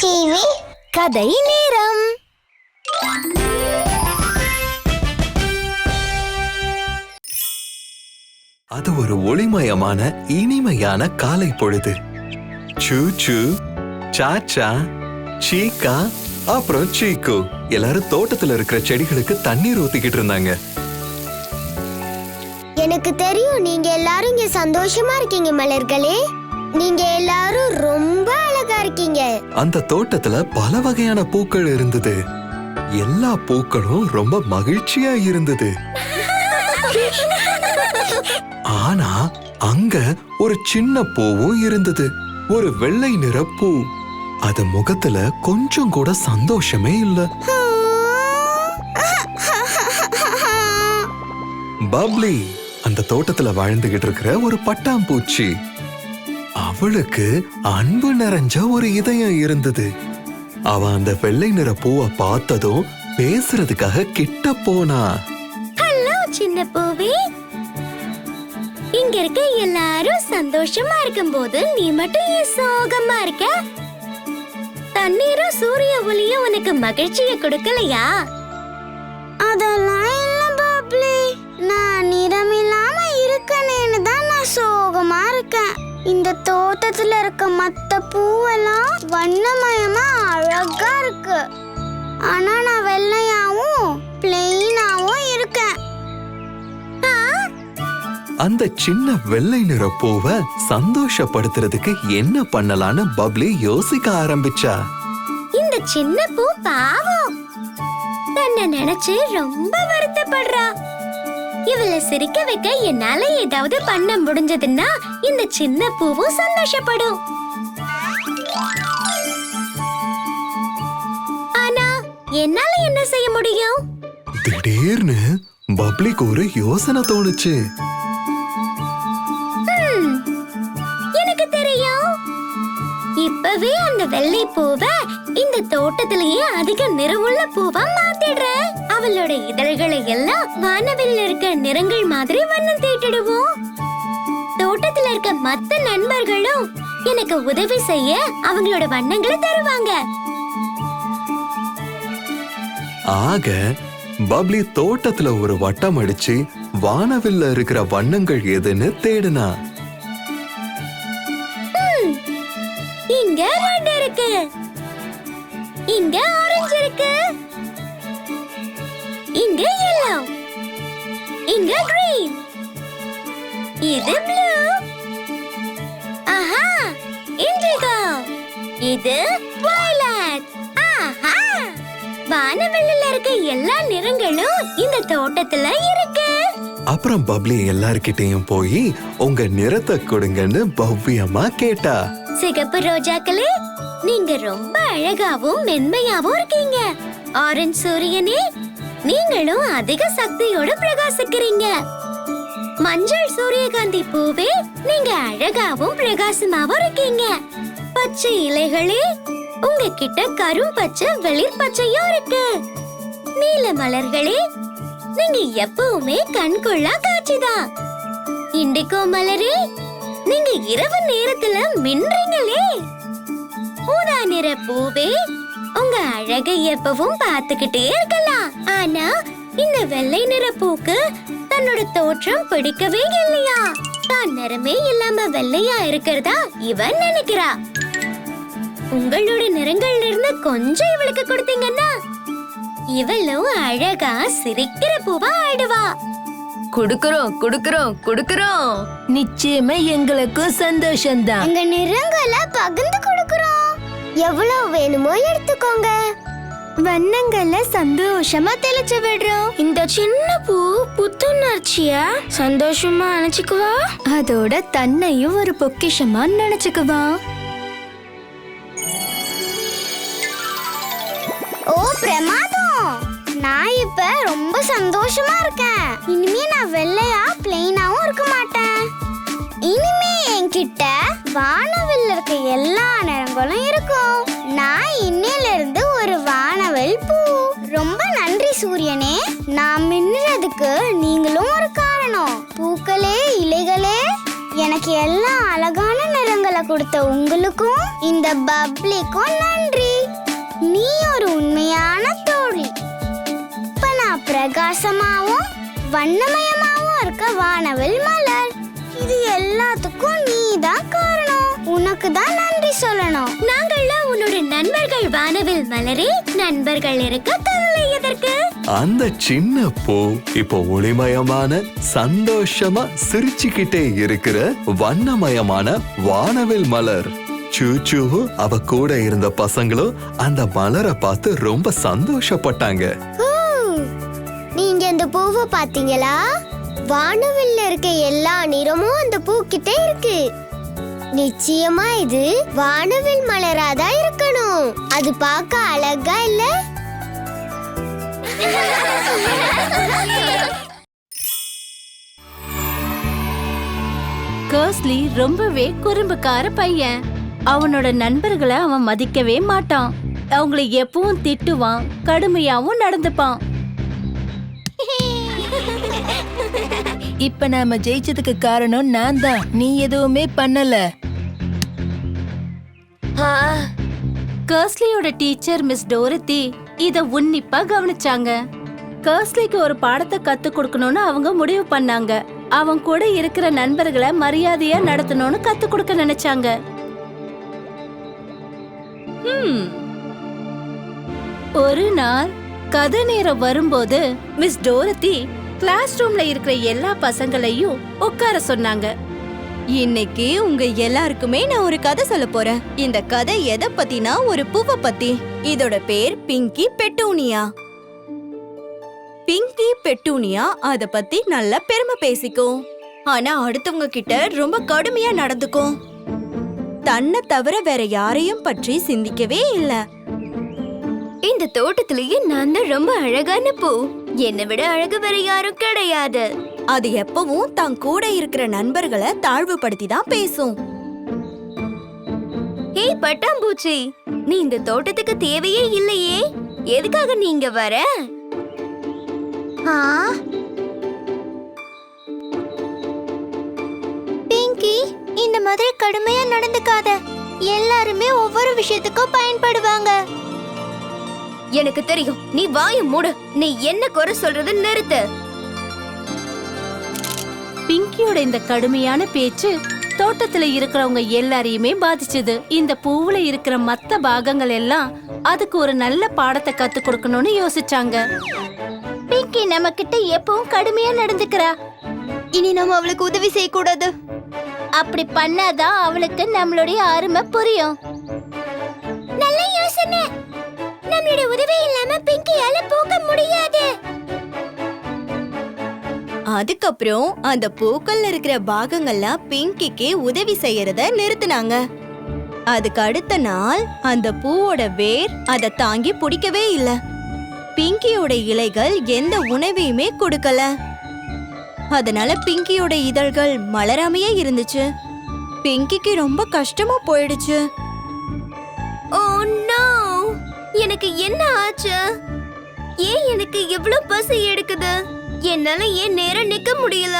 TV கதை நேரம். அது ஒரு ஒளிமயமான இனிமையான காலை பொழுது. சூ சூ சாச்சா சீக்கா அப்புறம் சீக்கு எல்லாரும் தோட்டத்துல இருக்கிற செடிகளுக்கு தண்ணீர் ஊத்திக்கிட்டு இருந்தாங்க. எனக்கு தெரியும் நீங்க எல்லாரும் இங்க சந்தோஷமா இருக்கீங்க மலர்களே. நீங்க எல்லாரும் ரொம்ப அழகா இருக்கீங்க. அந்த தோட்டத்துல பல வகையான பூக்கள் இருந்தது. எல்லா பூக்களும் ரொம்ப மகிழ்ச்சியா இருந்தது. ஆனா அங்க ஒரு சின்ன பூவும் இருந்தது. ஒரு வெள்ளை நிற பூ. அது முகத்துல கொஞ்சம் கூட சந்தோஷமே இல்ல. பப்ளி அந்த தோட்டத்துல வாழ்ந்துகிட்டு இருக்கிற ஒரு பட்டாம்பூச்சி. அவளுக்கு அன்பு நிறைஞ்ச ஒரு இதயம் இருந்தது. அவ அந்த வெள்ளை நிற பூவை பார்த்ததும் பேசுறதுக்காக கிட்ட போனா. ஹலோ சின்ன பூவே. இங்க இருக்க எல்லாரும் சந்தோஷமா இருக்கும்போது நீ மட்டும் ஏன் சோகமா இருக்க? தண்ணீரும் சூரிய ஒளியும் உனக்கு மகிழ்ச்சியை கொடுக்கலையா? அதெல்லாம் இல்ல பாப்லி நான் நிறமில்லாம இருக்கனேன்னு தான் நான் சோகமா இருக்கேன். இந்த தோட்டத்துல இருக்க மத்த பூவெல்லாம் வண்ணமயமா அழகா இருக்கு. ஆனா நான் வெள்ளையாவும் பிளெயினாவும் இருக்கேன் அந்த சின்ன வெள்ளை நிற பூவை சந்தோஷப்படுத்துறதுக்கு என்ன பண்ணலான்னு பப்ளி யோசிக்க ஆரம்பிச்சா. இந்த சின்ன பூ பாவம். தன்னை நினைச்சு ரொம்ப வருத்தப்படுறா. இவளை சிரிக்க வைக்க என்னால ஏதாவது பண்ண முடிஞ்சதுன்னா இந்த சின்ன பூவும் சந்தோஷப்படும். ஆனா என்னால என்ன செய்ய முடியும்? திடீர்னு பப்ளிக்கு ஒரு யோசனை தோணுச்சு. எனக்கு தெரியும். இப்பவே அந்த வெள்ளை பூவை இந்த தோட்டத்திலேயே அதிக நிறமுள்ள பூவா மாத்திடுறேன். அவளோட இதழ்களை எல்லாம் வானவில் இருக்க நிறங்கள் மாதிரி வண்ணம் தீட்டிடுவோம். தோட்டத்துல இருக்க மத்த நண்பர்களும் எனக்கு உதவி செய்ய அவங்களோட வண்ணங்களை தருவாங்க. ஆக பப்ளி தோட்டத்துல ஒரு வட்டம் அடிச்சு வானவில்ல இருக்கிற வண்ணங்கள் எதுன்னு தேடுனா? இங்க ரெட் இருக்கு. இங்க ஆரஞ்சு இருக்கு. இங்க yellow இங்க green. இது ப்ளூ ஆஹா இண்டிகோ இது violet. ஆஹா வானவெளியில இருக்க எல்லா நிறங்களும் இந்த தோட்டத்துல இருக்கு. அப்புறம் பப்ளி எல்லார்கிட்டயும் போய் உங்க நிறத்தை கொடுங்கன்னு பவ்யமா கேட்டா. சிகப்பு ரோஜாக்களே நீங்க ரொம்ப அழகாவும் மென்மையாவும் இருக்கீங்க. ஆரஞ்சு சூரியனே நீங்களும் அதிக சக்தியோட பிரகாசிக்கிறீங்க. மஞ்சள் சூரியகாந்தி பூவே நீங்க அழகாவும் பிரகாசமாவும் இருக்கீங்க. பச்சை இலைகளே உங்ககிட்ட கரும் பச்சை வெளிர் பச்சையும் இருக்கு. நீல மலர்களே நீங்க எப்பவுமே கண்கொள்ளா காட்சிதான் இண்டிகோ மலரே நீங்க இரவு நேரத்துல மின்றீங்களே. ஊதா நிற பூவே உங்க அழகை எப்பவும் பார்த்துக்கிட்டே இருக்கலாம். ஆனா இந்த வெள்ளை நிற பூக்கு தன்னோட தோற்றம் பிடிக்கவே இல்லையா? தான் நிறமே இல்லாம வெள்ளையா இருக்கிறதா இவன் நினைக்கிறா? உங்களோட நிறங்கள்ல இருந்து கொஞ்சம் இவளுக்கு கொடுத்தீங்கன்னா இவளும் அழகா சிரிக்கிற பூவா ஆயிடுவா. குடுக்கறோம் குடுக்கறோம் குடுக்கறோம். நிச்சயமா எங்களுக்கும் சந்தோஷம்தான். எங்க நிறங்களை பகிர்ந்து கொடுக்கறோம். எவ்வளவு வேணுமோ எடுத்துக்கோங்க. வண்ணங்கள்ல சந்தோஷமா தெளிச்சு விடுறோம். இந்த சின்ன பூ புத்துணர்ச்சிய? சந்தோஷமா நினைச்சுக்குவா? அதோட தன்னையும் ஒரு பொக்கிஷமா நினைச்சுக்குவா. ஓ பிரமாதம். நான் இப்ப ரொம்ப சந்தோஷமா இருக்கேன். இனிமே நான் வெள்ளையா பிளெயினாவும் இருக்க மாட்டேன். இனிமே என்கிட்ட வானவில் இருக்க எல்லா நிறங்களும் இருக்கும். நான் இன்னிலிருந்து ஒரு வானவில் பூ. ரொம்ப நன்றி சூரியனே. நான் மின்னுறதுக்கு நீங்களும் ஒரு காரணம். பூக்களே இலைகளே. எனக்கு எல்லா அழகான நிறங்களை கொடுத்த உங்களுக்கும் இந்த பப்ளிக்கும் நன்றி. நீ ஒரு உண்மையான தோழி. இப்ப நான் பிரகாசமாவும் வண்ணமயமாவும் இருக்க வானவில் மலர். இது எல்லாத்துக்கும் நீ தான் காரணம். உனக்கு தான் நன்றி சொல்லணும். நாங்கள்லாம் உன்னோட நண்பர்கள் வானவில் மலரே நண்பர்கள் இருக்க கவலை எதற்கு? அந்த சின்ன பூ இப்போ ஒளிமயமான சந்தோஷமா சிரிச்சுக்கிட்டே இருக்கிற வண்ணமயமான வானவில் மலர். சூச்சு அவ கூட இருந்த பசங்களும் அந்த மலரை பார்த்து ரொம்ப சந்தோஷப்பட்டாங்க. நீங்க இந்த பூவை பாத்தீங்களா வானவில்ல இருக்க எல்லா நிறமும் அந்த பூக்கிட்ட இருக்கு. நிச்சயமா இது வானவில் மலராதான் இருக்கணும். அது பார்க்க அழகா இல்ல? கர்ஸ்லி ரொம்பவே குறும்புக்கார பையன். அவனோட நண்பர்களை அவன் மதிக்கவே மாட்டான். அவங்கள எப்பவும் திட்டுவான் கடுமையாவும் நடந்துப்பான். இப்ப நாம ஜெயிச்சதுக்கு காரணம் நான் தான். நீ எதுவுமே பண்ணல. கர்ஸ்லியோட டீச்சர் மிஸ் டோரத்தி இத உன்னிப்பா கவனிச்சாங்க. கர்ஸ்லிக்கு ஒரு பாடத்தை கத்து கொடுக்கணும்னு அவங்க முடிவு பண்ணாங்க. அவன் கூட இருக்கிற நண்பர்களை மரியாதையா நடத்தணும்னு கத்து கொடுக்க நினைச்சாங்க. ஒரு நாள் கதை நேரம் வரும்போது மிஸ் டோரத்தி கிளாஸ் ரூம்ல இருக்கிற எல்லா பசங்களையும் உட்கார சொன்னாங்க. இன்னைக்கு உங்க எல்லாருக்குமே நான் ஒரு கதை சொல்ல போறேன். இந்த கதை எதை பத்தினா ஒரு பூவை பத்தி. இதோட பேர் பிங்கி பெட்டூனியா. பிங்கி பெட்டூனியா அத பத்தி நல்லா பெருமை பேசிக்கும். ஆனா அடுத்தவங்க கிட்ட ரொம்ப கடுமையா நடந்துக்கும். தன்னை தவிர வேற யாரையும் பற்றி சிந்திக்கவே இல்ல. இந்த தோட்டத்திலேயே நான் தான் ரொம்ப அழகான பூ. என்னை விட அழகு வேற யாரும் கிடையாது. அது எப்பவும் தான் கூட இருக்கிற நண்பர்களை தாழ்வுபடுத்தி தான் பேசும். ஏய் பட்டாம்பூச்சி. நீ இந்த தோட்டத்துக்கு தேவையே இல்லையே. எதுக்காக நீங்க வர? ஆ? பிங்கி இந்த மாதிரி கடுமையா நடந்துக்காத. எல்லாருமே ஒவ்வொரு விஷயத்துக்கும் பயன்படுவாங்க. எனக்கு தெரியும். நீ வாய மூடு. நீ என்ன குறை சொல்றத நிறுத்து. பிங்கியோட இந்த கடுமையான பேச்சு தோட்டத்துல இருக்கிறவங்க எல்லாரையுமே பாதிச்சது. இந்த பூவுல இருக்கிற மத்த பாகங்கள் எல்லாம் அதுக்கு ஒரு நல்ல பாடத்தை கத்து கொடுக்கணும்னு யோசிச்சாங்க. பிங்கி நம்ம கிட்ட எப்பவும் கடுமையா நடந்துக்கிறா. இனி நம்ம அவளுக்கு உதவி செய்யக்கூடாது. அப்படி பண்ணாதான் அவளுக்கு நம்மளுடைய அருமை புரியும். அதுக்கப்புறம் அந்த பூக்கள்ல இருக்கிற பாகங்கள்லாம் பிங்கிக்கு உதவி செய்யறத நிறுத்தினாங்க. அதுக்கு அடுத்த நாள் அந்த பூவோட வேர் அதை தாங்கி பிடிக்கவே இல்ல. பிங்கியோட இலைகள் எந்த உணவையுமே கொடுக்கல. அதனால பிங்கியோட இதழ்கள் மலராமையே இருந்துச்சு. பிங்கிக்கு ரொம்ப கஷ்டமா போயிடுச்சு. Oh, ஓ நோ எனக்கு என்ன ஆச்சு? ஏன் எனக்கு இவ்ளோ பசி எடுக்குது? என்னால ஏன் நேரம் நிக்க முடியல?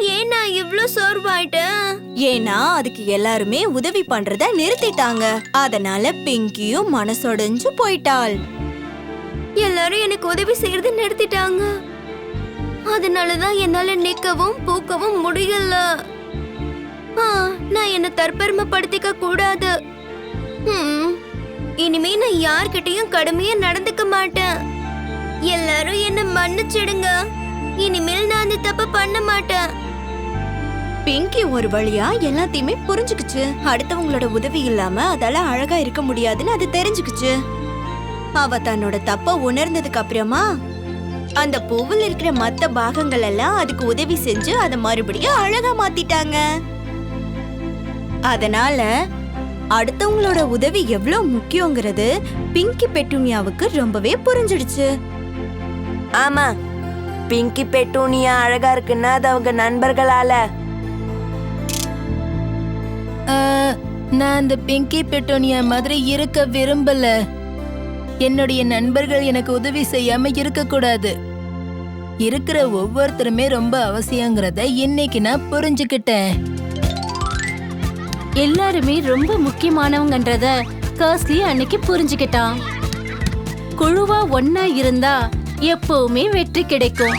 ஏன் நான் இவ்ளோ சோர்வாயிட்டேன்? ஏன்னா அதுக்கு எல்லாருமே உதவி பண்றத நிறுத்திட்டாங்க. அதனால பிங்கியும் மனசொடைஞ்சு போயிட்டாள். எல்லாரும் எனக்கு உதவி செய்யறது நிறுத்திட்டாங்க. அதனாலதான் என்னால நிக்கவும் பூக்கவும் முடியல. ஆ, நான் என்ன தற்பெருமைப்படுத்திக்க கூடாது. இனிமே நான் யார்கிட்டயும் கடுமையா நடந்துக்க மாட்டேன். எல்லாரும் என்ன மன்னிச்சிடுங்க. இனிமேல் நான் அந்த தப்பு பண்ண மாட்டேன். பிங்கி ஒரு வழியா எல்லாத்தையுமே புரிஞ்சுக்குச்சு. அடுத்தவங்களோட உதவி இல்லாம அதால அழகா இருக்க முடியாதுன்னு அது தெரிஞ்சுக்குச்சு. அவ தன்னோட தப்ப உணர்ந்ததுக்கு அப்புறமா அந்த பூவில் இருக்கிற மத்த பாகங்கள் எல்லாம் அதுக்கு உதவி செஞ்சு அதை மறுபடியும் அழகா மாத்திட்டாங்க. அதனால அடுத்தவங்களோட உதவி எவ்வளவு முக்கியங்கிறது பிங்கி பெட்டுனியாவுக்கு ரொம்பவே புரிஞ்சிடுச்சு. ஆமா பிங்கி பெட்டூனியா அழகா இருக்குன்னா அது அவங்க நண்பர்களால. நான் அந்த பிங்கி பெட்டோனியா மாதிரி இருக்க விரும்பல. என்னுடைய நண்பர்கள் எனக்கு உதவி செய்யாம இருக்க கூடாது இருக்கிற ஒவ்வொருத்தருமே ரொம்ப அவசியங்கிறத இன்னைக்கு நான் புரிஞ்சுக்கிட்டேன். எல்லாருமே ரொம்ப முக்கியமானவங்கன்றத கர்ஸ்லி அன்னைக்கு புரிஞ்சுக்கிட்டான். குழுவா ஒன்னா இருந்தா எப்பவுமே வெற்றி கிடைக்கும்.